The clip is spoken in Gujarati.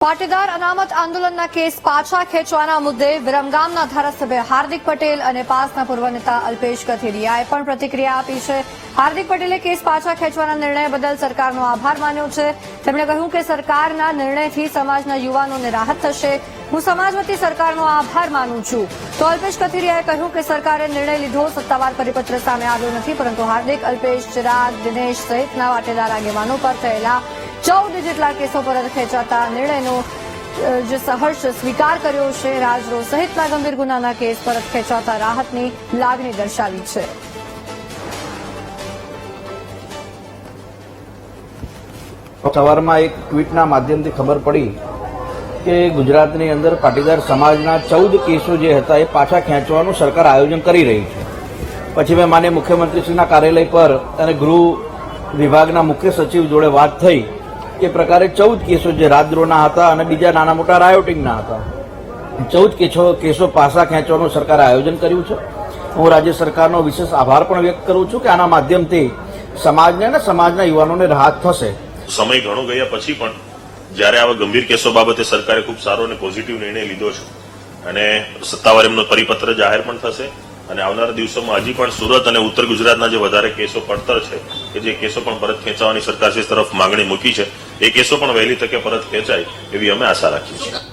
પાટીદાર અનામત આંદોલનના કેસ પાછા ખેંચવાના મુદ્દે વિરમગામના ધારાસભ્ય હાર્દિક પટેલ અને પાસના પૂર્વ નેતા અલ્પેશ કથિરિયાએ પણ પ્રતિક્રિયા આપી છે. હાર્દિક પટેલે કેસ પાછા ખેંચવાના નિર્ણય બદલ સરકારનો આભાર માન્યો છે. તેમણે કહ્યું કે સરકારના નિર્ણયથી સમાજના યુવાનોને રાહત થશે. હું સમાજ વતી સરકારનો આભાર માનું છું. તો અલ્પેશ કથિરિયાએ કહ્યું કે સરકારે નિર્ણય લીધો, સત્તાવાર પરિપત્ર સામે આવ્યો નથી, પરંતુ હાર્દિક, અલ્પેશ, ચિરાગ, દિનેશ સહિતના પાટીદાર આગેવાનો પર થયેલા ચૌદ જેટલા કેસો પરત ખેંચાતા નિર્ણયનો જે સહર્ષ સ્વીકાર કર્યો છે રાજરો સહિતના ગંભીર ગુનાના કેસ પરત ખેંચાતા રાહતની લાગણી દર્શાવી છે. સવારમાં એક ટ્વીટના માધ્યમથી ખબર પડી કે ગુજરાતની અંદર પાટીદાર સમાજના ચૌદ કેસો જે હતા એ પાછા ખેંચવાનું સરકાર આયોજન કરી રહી છે. પછી મેં માન્ય મુખ્યમંત્રીશ્રીના કાર્યાલય પર અને ગૃહ વિભાગના મુખ્ય સચિવ જોડે વાત થઈ એ પ્રકારે ચૌદ કેસો જે રાજદ્રોહના હતા અને બીજા નાના મોટા રાયોટિંગના હતા. ચૌદ કેસો કેસો પાસા ખેંચવાનું સરકારે આયોજન કર્યું છે. હું રાજ્ય સરકારનો વિશેષ આભાર પણ વ્યક્ત કરું છું કે આના માધ્યમથી સમાજને અને સમાજના યુવાનોને રાહત થશે. સમય ઘણો ગયા પછી પણ જ્યારે આવા ગંભીર કેસો બાબતે સરકારે ખૂબ સારો અને પોઝિટિવ નિર્ણય લીધો છે અને સત્તાવાર એમનો પરિપત્ર જાહેર પણ થશે અને આવનારા દિવસોમાં હજી પણ સુરત અને ઉત્તર ગુજરાતના જે વધારે કેસો પડતર છે કે જે કેસો પણ પરત ખેંચવાની સરકારશ્રી તરફ માંગણી મૂકી છે એ કેસો પણ વહેલી તકે પરત ખેંચાય એવી અમે આશા રાખીએ છીએ.